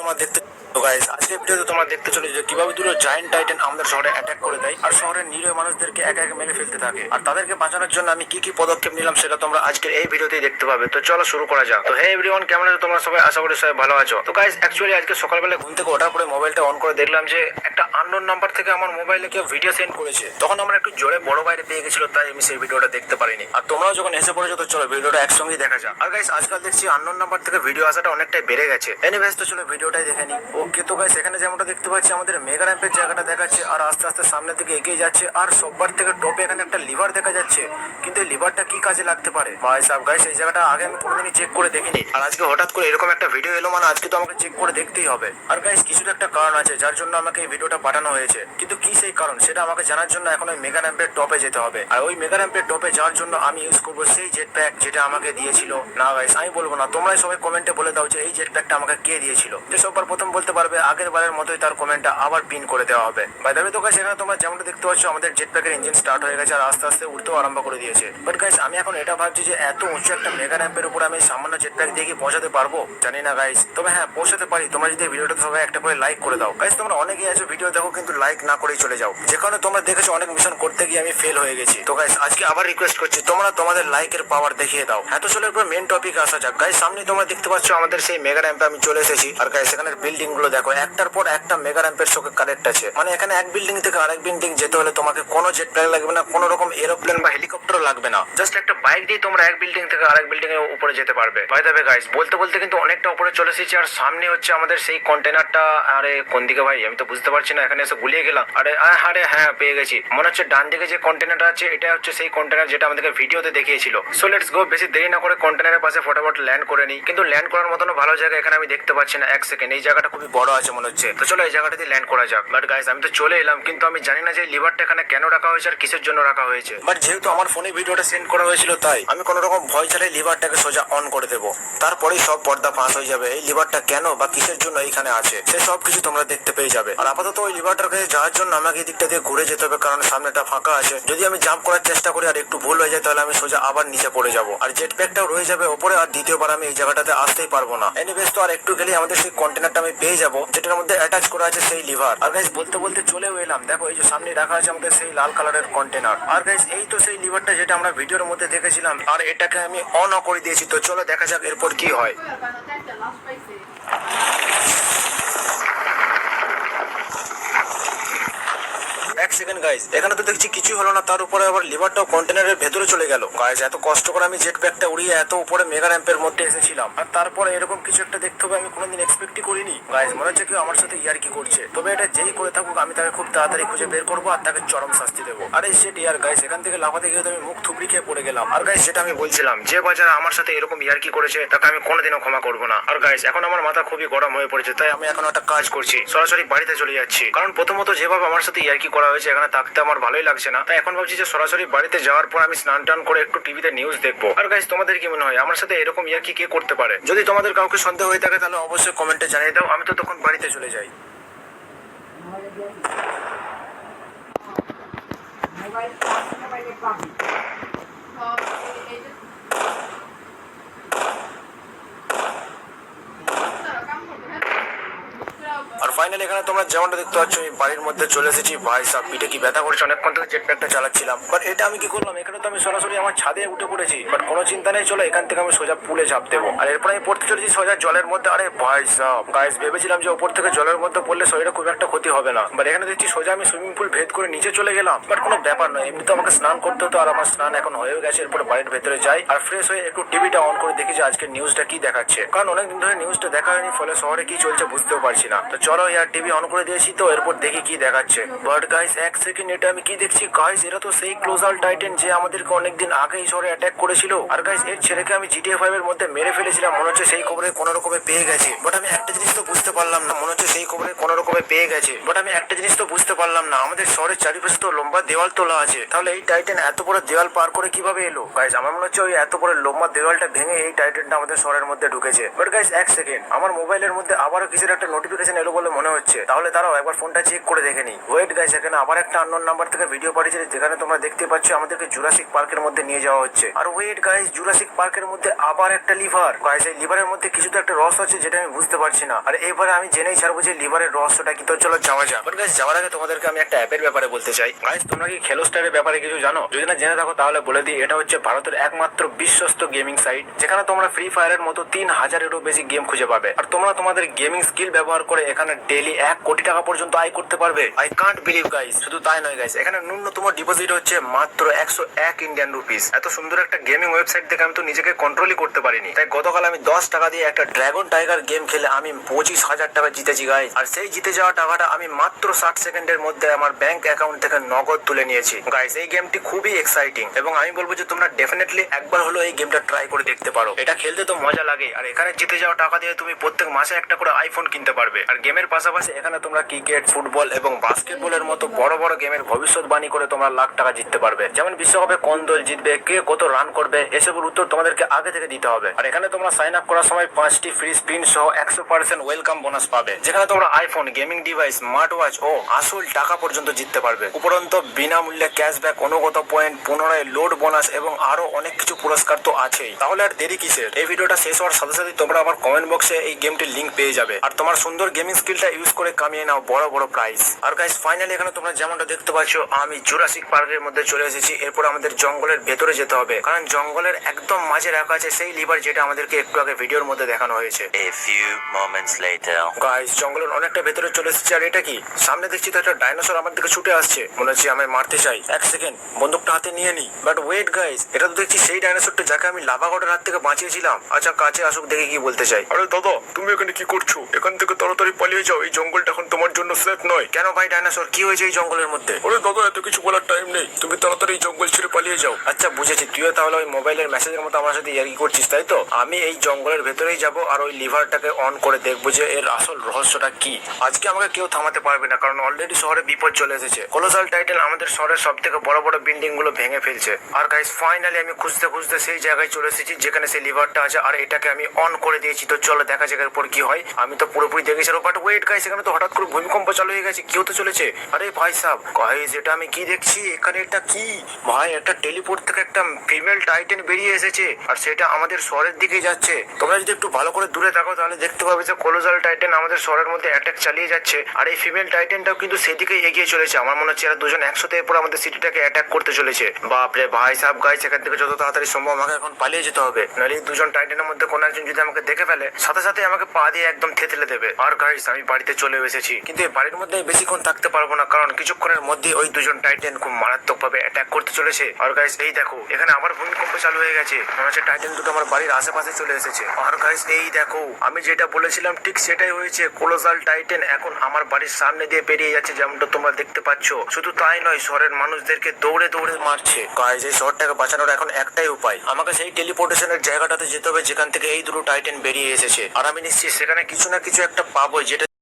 তোমরা দেখতে তো গাইস আজকের ভিডিওতে তোমরা দেখতে চলে যে কীভাবে দুটো জায়ান্ট টাইটান আমাদের শহরে অ্যাটাক করে দেয় আর শহরের নিরীহ মানুষদেরকে একা একা মেরে ফেলতে থাকে। আর তাদেরকে বাঁচানোর জন্য আমি কি কি পদক্ষেপ নিলাম সেটা তোমরা আজকের এই ভিডিওতেই দেখতে পাবে। তো চলো শুরু করা যাক। তো হে এভরিওয়ান কেমন আছো তোমরা সবাই? আশা করি সবাই ভালো আছো। তো গাইস অ্যাকচুয়ালি আজকে সকালবেলা ঘুম থেকে ওঠার পরে মোবাইলটা অন করে দেখলাম যে একটা আননোন নাম্বার থেকে আমার মোবাইলে কেউ ভিডিও সেন্ড করেছে। তখন আমার একটু জোরে বড় বাইরে পেয়ে গেছিল, তাই আমি সেই ভিডিওটা দেখতে পারিনি। আর তোমরাও যখন এসে পড়েছো, তো চলো ভিডিওটা একসঙ্গেই দেখা যাক। আর গাইস আজকাল দেখছি আননোন নাম্বার থেকে ভিডিও আসাটা অনেকটাই বেড়ে গেছে। এনিওয়েজ তো চলো ভিডিওটাই দেখে নি ওকে তো গাইস, এখানে যেমনটা দেখতে পাচ্ছি, আমাদের মেগা র্যাম্পের জায়গাটা দেখাচ্ছে, আর আস্তে আস্তে সামনের দিকে এগিয়ে যাচ্ছে, আর সববার থেকে টপে এখানে একটা লিভার দেখা যাচ্ছে। কিন্তু লিভারটা কি কাজে লাগতে পারে? ভাই সাহেব গাইস এই জায়গাটা আগে আমি কোনোদিনই চেক করে দেখিনি। আর আজকে হঠাৎ করে এরকম একটা ভিডিও এলো মানে আজকে তো আমাকে চেক করে দেখতেই হবে। আর গাইস কিছু একটা কারণ আছে, যার জন্য আমাকে এই ভিডিওটা পাঠানো হয়েছে। কিন্তু কি সেই কারণ, সেটা আমাকে জানার জন্য এখন ওই মেগা র্যাম্পের টপে যেতে হবে। আর ওই মেগা র্যাম্পের টপে যাওয়ার জন্য আমি ইউজ করব সেই জেট প্যাক যেটা আমাকে দিয়েছিল। না গাইস আমি বলব না, তোমরাই সবাই কমেন্টে বলে দাও যে এই জেট প্যাকটা আমাকে কে দিয়েছিল। যে সবার প্রথম বলতে পারবে, আগের বারের মতোই তার কমেন্টটা আবার পিন করে দেওয়া হবে। বাই তো গাইস এখানে তোমরা যেমনটা দেখতে পাচ্ছ, আমাদের জেট প্যাকের ইঞ্জিন স্টার্ট হয়ে গেছে আর আস্তে আস্তে উঠতেও আরম্ভ করে দিয়েছে। বাট গাইস আমি এখন এটা ভাবছি যে এত উঁচু একটা মেগা র্যাম্পের উপর আমি সামান্য জেট প্যাক দিয়ে কি পৌঁছাতে পারব? জানি না গাইস তবে হ্যাঁ পৌঁছাতে পারি। তোমরা যদি ভিডিওটা সবাই একটা করে লাইক করে দাও। গাইস তোমরা অনেকেই আছো ভিডিও দেখো, কিন্তু লাইক না করেই চলে যাও। যে কারণে তোমরা দেখেছ, অনেক মিশন করতে গিয়ে আমি ফেল হয়ে গেছি। তো গাইস আজকে আবার রিকোয়েস্ট করছি, তোমরা তোমাদের লাইকের পাওয়ার দেখিয়ে দাও। এত চলে এরপর মেন টপিক আসা যাক। গাইস সামনে তোমরা দেখতে পাচ্ছ, আমাদের সেই মেগা র্যাম্পে আমি চলে এসেছি। আর গাইস এখানের বিল্ডিং গুলো দেখো, একটার পর একটা মেগা র্যাম্পের সঙ্গে কানেক্ট আছে। মানে এখানে এক বিল্ডিং থেকে আরেক বিল্ডিং যেতে হলে তোমাকে কোনো জেট প্লেন লাগবে না, কোনো রকম এরোপ্লেন বা হেলিকপ্টারও লাগবে না। জাস্ট একটা বাইক দিয়ে তোমরা এক বিল্ডিং থেকে আরেক বিল্ডিং এর উপরে যেতে পারবে। ভাই দেবে গাইস বলতে বলতে কিন্তু অনেকটা উপরে চলে এসেছি, আর সামনে হচ্ছে আমাদের সেই কন্টেনারটা আরে, কোন দিকে ভাই? আমি তো বুঝতে পারছি না, এখানে এসে গুলিয়ে গেলাম। আরে আরে হ্যাঁ পেয়ে গেছি। মনে হচ্ছে ডান দিকে যে কন্টেনারটা আছে, এটা হচ্ছে সেই কন্টেনার যেটা আমাদেরকে ভিডিওতে দেখিয়েছিল। সো লেটস গো বেশি দেরি না করে কন্টেনারের পাশে ফটাফট ল্যান্ড করে নিই। কিন্তু ল্যান্ড করার মতন ভালো জায়গা এখানে আমি দেখতে পাচ্ছি না। এক সেকেন্ড এই জায়গাটা খুবই বড় আছে মনে হচ্ছে। তো চলো এই জায়গাটাতে ল্যান্ড করা যাক। বাট গাইস আমি তো চলে এলাম, কিন্তু আমি জানি না যে লিভারটা এখানে কেন রাখা হয়েছে আর কিসের জন্য রাখা হয়েছে। বাট যেহেতু আমার ফোনে ভিডিওটা সেন্ড করা হয়েছিল তাই, আমি কোনো রকম ভয় ছাড়াই লিভারটাকে সোজা অন করে দেবো। তারপরেই সব পর্দা ফাঁস হয়ে যাবে। এই লিভারটা কেন বা কিসের জন্য এইখানে আছে, সে সব কিছু তোমরা দেখতে পেয়ে যাবে। আর আপাতত ওই লিভারটার কাছে যাওয়ার জন্য আমাকে এই দিকটা দিয়ে ঘুরে যেতে হবে, কারণ সামনেটা ফাঁকা আছে। যদি আমি জাম্প করার চেষ্টা করি আর একটু ভুল হয়ে যায়, তাহলে আমি সোজা আবার নিচে পড়ে যাব। আর জেট প্যাকটাও রয়ে যাবে ওপরে, আর দ্বিতীয়বার আমি এই জায়গাটাতে আসতেই পারব না। এনিওয়েজ তো আর একটু গেলেই আমাদের সেই কন্টেনারটা আমি পেয়ে যাব, যেটার মধ্যে অ্যাটাচ করা আছে সেই লিভার আর গাইস বলতে বলতে চলেও এলাম। দেখো, এই যে সামনে রাখা আছে আমাদের সেই লাল কালারের কন্টেনার আর গাইস এই তো সেই লিভারটা যেটা আমরা ভিডিওর মধ্যে দেখেছিলাম, আর এটাকে আমি অন করে দিয়েছি। তো চলো দেখা যাক এরপর কি হয়। সেকেন্ড গাইজ এখানে তো দেখছি কিছু হলো না। তার উপরে আবার লিভারটাও কন্টেনারের ভেতরে চলে গেল। গাইজ এত কষ্ট করে আমি জেট ব্যাগটা উড়িয়ে এত উপরে মেগা র্যাম্পের মধ্যে এসেছিলাম। আর তারপরে এরকম কিছু একটা দেখতে হবে, আমি কোনোদিন এক্সপেক্টই করিনি। গাইজ মনে হচ্ছে কেউ আমার সাথে ইয়ার কি করছে। তবে এটা যেই করে থাকুক, আমি তাকে খুব তাড়াতাড়ি খুঁজে বের করব আর তাকে চরম শাস্তি দেবো। আরে সেট ইয়ার গাইজ এখান থেকে লাফাতে গিয়ে আমি মুখ থুবড়ি খেয়ে পড়ে গেলাম। আর গাইজ যেটা আমি বলছিলাম, যে বাজার আমার সাথে এরকম ইয়ার কি করেছে, তাকে আমি কোনোদিনও ক্ষমা করব না। আর গাইজ এখন আমার মাথা খুবই গরম হয়ে পড়েছে, তাই আমি এখন একটা কাজ করছি। সরাসরি বাড়িতে চলে যাচ্ছি। কারণ প্রথমত যেভাবে আমার সাথে ইয়ার কি করা হয়েছে এখানে থাকতে আমার ভালোই লাগছে না। তাই এখন ভাবছি যে সরাসরি বাড়িতে যাওয়ার পর আমি স্নান টান করে একটু টিভিতে নিউজ দেখব। আর গাইজ তোমাদের কি মনে হয়? আমার সাথে এরকম ইয়া কি কে করতে পারে? যদি তোমাদের কাউকে সন্দেহ হয়ে থাকে, তাহলে অবশ্যই কমেন্টে জানিয়ে দাও। আমি তো তখন বাড়িতে চলে যাই। মোবাইল মোবাইলে পাবি সব এই- এই যে- তারা কাম করবে, হ্যাঁ? তারা- আর ফাইনালি এখানে তোমরা যেমনটা দেখতে পাচ্ছ আমি বাড়ির মধ্যে চলে এসেছি। ভাই সাহ পিঠে কি ব্যথা করছে? অনেকক্ষণ থেকে জেট প্যাকটা চালাচ্ছিলাম। বাট এটা আমি কি করলাম? এখানে তো আমি সরাসরি আমার ছাদে উঠে পড়েছি। বাট কোনো চিন্তা নেই, চলো এখান থেকে আমি সোজা পুলে ঝাঁপ দেবো। আর এরপর আমি পড়তে চলেছি সোজা জলের মধ্যে। আরে ভাই সাহ গাইস ভেবেছিলাম যে ওপর থেকে জলের মধ্যে পড়লে শরীরে খুব একটা ক্ষতি হবে না। বাট এখানে দেখছি সোজা আমি সুইমিং পুল ভেদ করে নিচে চলে গেলাম। বাট কোনো ব্যাপার নয়, এমনি তো আমাকে স্নান করতে হতো আর আমার স্নান এখন হয়ে গেছে। এরপর বাড়ির ভেতরে যাই আর ফ্রেশ হয়ে একটু টিভিটা অন করে দেখি যে আজকের নিউজটা কি দেখাচ্ছে। কারণ অনেকদিন ধরে নিউজটা দেখা হয়নি, ফলে শহরে কি চলছে বুঝতেও পারছি না। তো চলো ইয়ার টিভি অন করে দিয়েছি তো এরপর দেখি কি দেখাচ্ছে। বাট গাইস এক সেকেন্ড এটা আমি কি দেখছি? গাইস এরা তো সেই ক্লোজাল টাইটেন যে আমাদেরকে অনেকদিন আগেই শহরে অ্যাটাক করেছিল। আর গাইস এর ছেলেকে আমি জিটিএ ফাইভ এর মধ্যে মেরে ফেলেছিলাম। মনে হচ্ছে সেই খবরে কোনো রকমে পেয়ে গেছে। বাট আমি একটা জিনিস তো বুঝতে পারলাম না। মনে হচ্ছে সেই খবরে কোনো রকমে পেয়ে গেছে। বাট আমি একটা জিনিস তো বুঝতে পারলাম না। আমাদের শহরের চারিপাশে তো লম্বা দেওয়াল তোলা আছে। তাহলে এই টাইটেন এত বড় দেওয়াল পার করে কীভাবে এলো? গাইস আমার মনে হচ্ছে ওই এত বড় লম্বা দেওয়ালটা ভেঙে এই টাইটেনটা আমাদের শহরের মধ্যে ঢুকেছে। বাট গাইস এক সেকেন্ড আমার মোবাইলের মধ্যে আবারও কিছুর একটা নোটিফিকেশন এলো বলে মনে হচ্ছে। তাহলে তারাও একবার ফোনটা চেক করে দেখে নি ওয়েট গাইস এখানে আবার একটা আননোন নাম্বার থেকে ভিডিও পাঠিয়েছে, যেখানে তোমরা দেখতে পাচ্ছ আমাদেরকে জুরাসিক পার্কের মধ্যে নিয়ে যাওয়া হচ্ছে। আর ওয়েট গাইস জুরাসিক পার্কের মধ্যে আবার একটা লিভার গাইজ এই লিভারের মধ্যে কিছু তো একটা রস আছে, যেটা আমি বুঝতে পারছি না। আর এবারে আমি জেনেই ছাড়বো যে লিভারের রহস্যটা কি। তো চলো যাওয়া যাক। বাট গাইস যাওয়ার আগে তোমাদেরকে আমি একটা অ্যাপের ব্যাপারে বলতে চাই। গাইস তোমরা কি খেলো স্টারের ব্যাপারে কিছু জানো? যদি না জেনে থাকো, তাহলে বলে দিই, এটা হচ্ছে ভারতের একমাত্র বিশ্বস্ত গেমিং সাইট যেখানে তোমরা ফ্রি ফায়ারের মতো তিন হাজারেরও বেশি গেম খুঁজে পাবে। আর তোমরা তোমাদের গেমিং স্কিল ব্যবহার করে এখানে ডেলি এক কোটি টাকা পর্যন্ত আয় করতে পারবে। আই কান্ট বিলিভ গাইস শুধু তাই নয় গাইস এখানে ন্যূনতম ডিপোজিট হচ্ছে মাত্র একশো এক ইন্ডিয়ান রুপিস এত সুন্দর একটা গেমিং ওয়েবসাইট দেখে আমি তো নিজেকে কন্ট্রোলই করতে পারিনি। তাই গতকাল আমি দশ টাকা দিয়ে একটা ড্রাগন টাইগার গেম খেলে আমি পঁচিশ হাজার টাকা জিতেছি গাইজ আর সেই জিতে যাওয়া টাকাটা আমি মাত্র ষাট সেকেন্ডের মধ্যে আমার ব্যাংক অ্যাকাউন্ট থেকে নগদ তুলে নিয়েছি। গাইস এই গেমটি খুবই এক্সাইটিং এবং আমি বলব যে তোমরা ডেফিনেটলি একবার হলো এই গেমটা ট্রাই করে দেখতে পারো। এটা খেলতে তো মজা লাগে। আর এখানে জিতে যাওয়া টাকা দিয়ে তুমি প্রত্যেক মাসে একটা করে আইফোন কিনতে পারবে। আর গেমের পাশাপাশি এখানে তোমরা ক্রিকেট, ফুটবল এবং বাস্কেটবলের মতো বড় বড় গেমের ভবিষ্যৎবাণী করে তোমরা লাখ টাকা জিততে পারবে। যেমন বিশ্বকাপে কোন দল জিতবে, কে কত রান করবে, এসবের উত্তর তোমাদেরকে আগে থেকে দিতে হবে। আর এখানে তোমরা সাইন আপ করার সময় পাঁচটি ফ্রি স্পিন সহ একশো পার্সেন্ট ওয়েলকাম বোনাস পাবে। যেখানে তোমরা iPhone gaming device smart watch ও আসল টাকা পর্যন্ত জিততে পারবে। উপরন্ত বিনামূল্যে ক্যাশব্যাক অনুগত পয়েন্ট পুনরায় লোড বোনাস এবং আরও অনেক কিছু পুরস্কার তো আছেই। তাহলে আর দেরি কিসের? এই ভিডিওটা শেষ হওয়ার সাথে সাথে তোমরা আমার কমেন্ট বক্সে এই গেমটির লিঙ্ক পেয়ে যাবে। আর তোমার সুন্দর গেমিং স্কিলটা ইউজ করে কামিয়ে নাও বড় বড় প্রাইস আর গাইস ফাইনালি এখানে তোমরা যেমনটা দেখতে পাচ্ছ আমি জুরাসিক পার্কের মধ্যে চলে এসেছি। এরপর আমাদের জঙ্গলের ভেতরে যেতে হবে। কারণ জঙ্গলের একদম মাঝে রাখা আছে সেই লিভার যেটা আমাদেরকে একটু আগে ভিডিওর মধ্যে দেখানো হয়েছে। A few moments later. Guys জঙ্গলের অনেকটা ভেতরে চলে এসেছি। আর এটা কি? সামনে দেখছি তো একটা ডাইনোসর আমার দিকে ছুটে আসছে। মনে হচ্ছে আমায় মারতে চাই। এক সেকেন্ড বন্দুকটা হাতে নিয়ে নি। বাট ওয়েট গাইস এটা তো দেখছি সেই ডাইনোসরটা যাকে আমি লাভাগড়ের হাত থেকে বাঁচিয়েছিলাম। আচ্ছা কাছে আসুক দেখে কি বলতে চাই। আরে দাদা তুমি এখানে কি করছ? এখান থেকে তাড়াতাড়ি পালিয়ে যাও এই জঙ্গলটা এখন তোমার জন্য সেফ নয়। কেন ভাই ডাইনোসর কি হয়েছে এই জঙ্গলের মধ্যে? আরে দাদা এত কিছু বলার টাইম নেই। তুমি তাড়াতাড়ি এই জঙ্গল ছেড়ে পালিয়ে যাও। আচ্ছা বুঝেছি। তুইও তাহলে ওই মোবাইলের মেসেজের মতো আমার সাথে ইয়ার্কি করছিস তাই তো? আমি এই জঙ্গলের ভেতরেই যাব আর ওই লিভারটাকে অন করে দেখব যে এর আসল রহস্যটা কি। আজকে আমাকে কেউ থামাতে পারবে না কারণ অলরেডি শহরে বিপদ চলে এসেছে। কোলোসাল টাইটেল আমাদের শহরের সব থেকে বড় বড় বিল্ডিংগুলো ভেঙে ফেলছে। আর গাইস ফাইনালি আমি খুঁজতে খুঁজতে সেই জায়গায় চলে এসেছি যেখানে সেই লিভারটা আছে আর এটাকে আমি অন করে দিয়েছি। তো চলো দেখা যাক এরপর কি হয়। আমি তো পুরোপুরি দেখেছি বাট ওয়েট গাইস এখানে তো হঠাৎ করে ভূমিকম্প চালু হয়ে গেছে। কেউ তো চলেছে। আরে ভাই সাহ গাইস এটা আমি কি দেখছি, এখানে এটা কি? ভাই, একটা টেলিপোর্ট থেকে একটা ফিমেল টাইটেন বেরিয়ে এসেছে, আর সেটা আমাদের শহরের দিকে যাচ্ছে। তোমরা যদি একটু ভালো করে দূরে থাকো, তাহলে দেখতে পাবে যে কোলোজাল টাইটেন আমাদের শহরের মধ্যে অ্যাটাক চালিয়ে যাচ্ছে, আর এই ফিমেল টাইটেনটাও কিন্তু সেদিকে এগিয়ে চলেছে। আমার মনে হচ্ছে এরা দুজন একসাথে এরপর আমাদের সিটিটাকে অ্যাটাক করতে চলেছে। বাপরে ভাই সাহেব গাইস এখান থেকে যত তাড়াতাড়ি সম্ভব আমাকে এখন পালিয়ে যেতে হবে। নাহলে দুজন টাইটেনের মধ্যে কোনো একজন যদি আমাকে দেখে ফেলে, সাথে সাথে আমাকে পা দিয়ে একদম থেতলে দেবে। আর গাইস আমি বাড়িতে চলে এসেছি। কিন্তু এই বাড়ির মধ্যে বেশিক্ষণ থাকতে পারব না, কারণ কিছুক্ষণের মধ্যে ওই দুজন টাইটেন খুব মারাত্মক ভাবে অ্যাটাক করতে চলেছে। আর গাইস এই দেখো, এখানে আবার ভূমিকম্প চালু হয়ে গেছে। মনে হচ্ছে টাইটেন দুটো আমার বাড়ির আশেপাশে চলে এসেছে। আর গাইস এই দেখো, আমি যেটা বলেছিলাম, ঠিক সেটাই হয়েছে। কোলোসাল টাইটেন এখন আমার বাড়ির সামনে দিয়ে পেরিয়ে যাচ্ছে, যেমনটা তোমরা দেখতে পাচ্ছ। শুধু তাই নয়, শহরের মানুষদেরকে দৌড়ে দৌড়ে মারছে। গাইস এই শহরটাকে বাঁচানোর এখন একটাই উপায়। আমাকে সেই টেলিপোর্টেশনের জায়গাটাতে যেতে হবে, যেখান থেকে এই দুটো টাইটেন বেরিয়ে এসেছে। আর আমি নিশ্চিত সেখানে কিছু না কিছু একটা পাবো যেটা